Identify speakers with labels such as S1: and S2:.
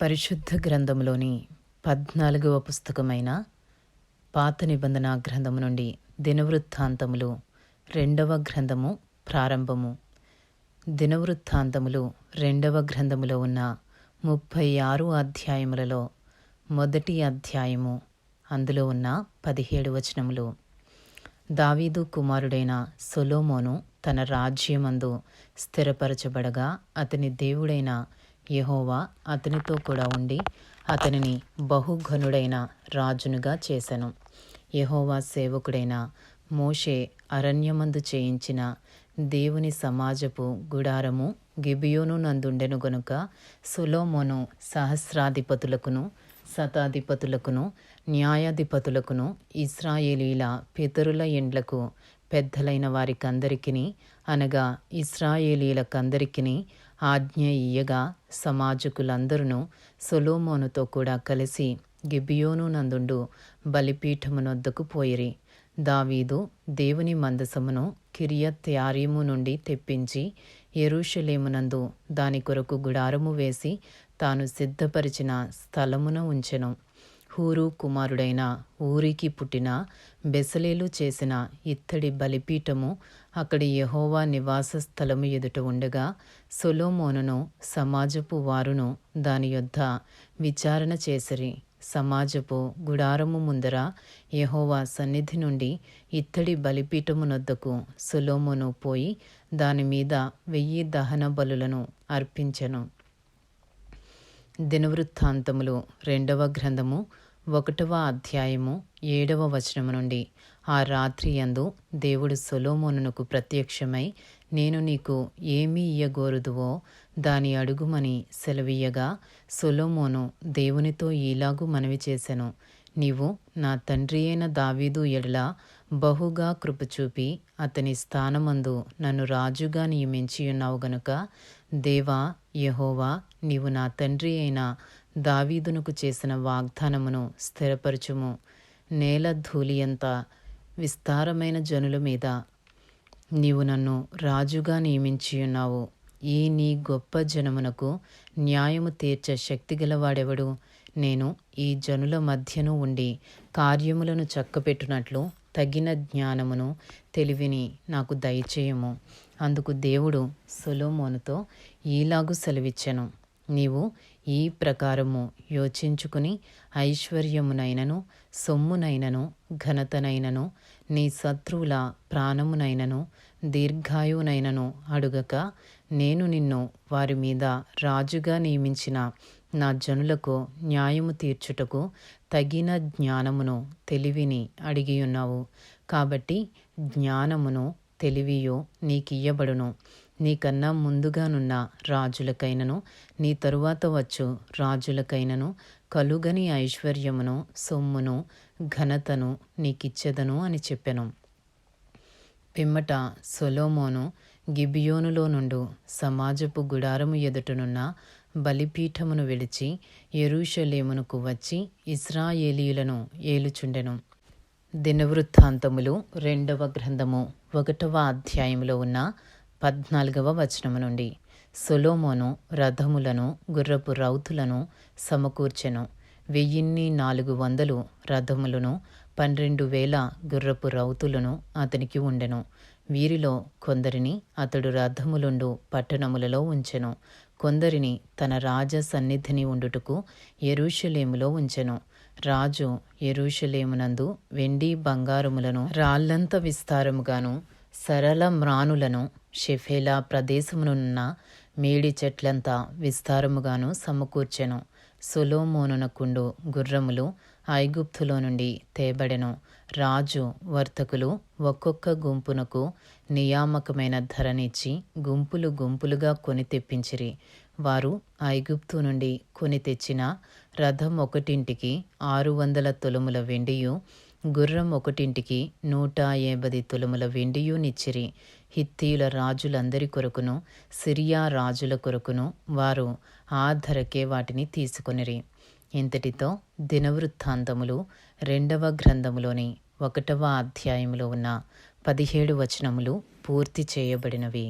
S1: పరిశుద్ధ గ్రంథంలోని పద్నాలుగవ పుస్తకమైన పాత నిబంధన గ్రంథము నుండి దినవృత్తాంతములు రెండవ గ్రంథము ప్రారంభము. దినవృత్తాంతములు రెండవ గ్రంథములో ఉన్న ముప్పై ఆరు అధ్యాయములలో మొదటి అధ్యాయము అందులో ఉన్న పదిహేడు వచనములు. దావీదు కుమారుడైన సొలోమోను తన రాజ్యమందు స్థిరపరచబడగా అతని దేవుడైన యహోవా అతనితో కూడా ఉండి అతనిని బహుఘనుడైన రాజునుగా చేసెను. యహోవా సేవకుడైన మోషే అరణ్యమందు చేయించిన దేవుని సమాజపు గుడారము గిబియోను నందుండెను గనుక సులోమోను సహస్రాధిపతులకును శతాధిపతులకును న్యాయాధిపతులకును ఇస్రాయేలీల పితరుల ఎండ్లకు పెద్దలైన వారికందరికిని అనగా ఇస్రాయేలీలకందరికిని ఆజ్ఞ ఇయ్యగా సమాజకులందరూ సొలోమోనుతో కూడా కలిసి గిబియోను నందుండు బలిపీఠమునొద్దకు పోయిరి. దావీదు దేవుని మందసమును కిరియత్ యారీము నుండి తెప్పించి ఎరుషలేమునందు దాని కొరకు గుడారము వేసి తాను సిద్ధపరిచిన స్థలమున ఉంచెను. హూరు కుమారుడైన ఊరికి పుట్టిన బెసలేలు చేసిన ఇత్తడి బలిపీఠము అక్కడి యహోవా నివాస స్థలము ఎదుట ఉండగా సొలోమోనును సమాజపు వారును దాని యొద్ద విచారణ చేసిరి. సమాజపు గుడారము ముందర యహోవా సన్నిధి నుండి ఇత్తడి బలిపీఠమునొద్దకు సొలోమోను పోయి దాని మీద వెయ్యి దహన బలులను అర్పించెను. దినవృత్తాంతములు రెండవ గ్రంథము ఒకటవ అధ్యాయము ఏడవ వచనము నుండి. ఆ రాత్రి యందు దేవుడు సొలోమోనునకు ప్రత్యక్షమై నేను నీకు ఏమి ఇయ్యగోరుదువో దాని అడుగుమని సెలవీయగా సొలోమోను దేవునితో ఈలాగు మనవి చేశాను నీవు నా తండ్రి అయిన దావీదు ఎడల బహుగా కృపచూపి అతని స్థానమందు నన్ను రాజుగా నియమించి ఉన్నావు గనుక దేవా యహోవా నీవు నా తండ్రి అయిన దావీదునకు చేసిన వాగ్దానమును స్థిరపరచుము. నేల ధూళియంత విస్తారమైన జనుల మీద నీవు నన్ను రాజుగా నియమించియున్నావు. ఈ నీ గొప్ప జనమునకు న్యాయము తీర్చే శక్తి గలవాడెవడు? నేను ఈ జనుల మధ్యను ఉండి కార్యములను చక్కపెట్టునట్లు తగిన జ్ఞానమును తెలివిని నాకు దయచేయము. అందుకు దేవుడు సొలోమోనుతో ఈలాగు సెలవిచ్చెను. నీవు ఈ ప్రకారము యోచించుకుని ఐశ్వర్యమునైనను సొమ్మునైనను ఘనతనైనను నీ శత్రువుల ప్రాణమునైనను దీర్ఘాయువునైనను అడుగక నేను నిన్ను వారి మీద రాజుగా నియమించిన నా జనులకు న్యాయము తీర్చుటకు తగిన జ్ఞానమును తెలివిని అడిగియున్నావు. కాబట్టి జ్ఞానమును తెలివియో నీకియ్యబడును. నీకన్నా ముందుగానున్న రాజులకైనను నీ తరువాత వచ్చు రాజులకైనను కలుగని ఐశ్వర్యమును సొమ్మును ఘనతను నీకిచ్చెదను అని చెప్పెను. పిమ్మట సొలోమోను గిబియోనులో నుండు సమాజపు గుడారము ఎదుటనున్న బలిపీఠమును విడిచి ఎరుషలేమునకు వచ్చి ఇస్రాయేలీయులను ఏలుచుండెను. దినవృత్తాంతములు రెండవ గ్రంథము ఒకటవ అధ్యాయములో ఉన్న పద్నాలుగవ వచనము నుండి. సొలోమోను రథములను గుర్రపు రౌతులను సమకూర్చెను. వెయ్యిన్ని నాలుగు వందలు రథములను పన్నెండు వేల గుర్రపు రౌతులను అతనికి ఉండెను. వీరిలో కొందరిని అతడు రథములుండు పట్టణములలో ఉంచెను. కొందరిని తన రాజ సన్నిధిని ఉండుటకు ఎరుషలేములో ఉంచెను. రాజు ఎరుషలేమునందు వెండి బంగారములను రాళ్ళంత విస్తారముగాను సరళ మ్రానులను షెఫేలా ప్రదేశమునున్న మేడి చెట్లంతా విస్తారముగాను సమకూర్చెను. సులోమోనునకుండు గుర్రములు ఐగుప్తులో నుండి తేబడెను. రాజు వర్తకులు ఒక్కొక్క గుంపునకు నియామకమైన ధరనిచ్చి గుంపులు గుంపులుగా కొని తెప్పించిరి. వారు ఐగుప్తు నుండి కొని తెచ్చిన రథం ఒకటింటికి ఆరు వందల తొలుముల వెండియు గుర్రం ఒకటింటికి నూట యాభై తులముల వెండియు నిచ్చిరి. హిత్తీయుల రాజులందరి కొరకును సిరియా రాజుల కొరకును వారు ఆ ధరకే వాటిని తీసుకొనిరి. ఇంతటితో దినవృత్తాంతములు రెండవ గ్రంథములోని ఒకటవ అధ్యాయములో ఉన్న పదిహేడు వచనములు పూర్తి చేయబడినవి.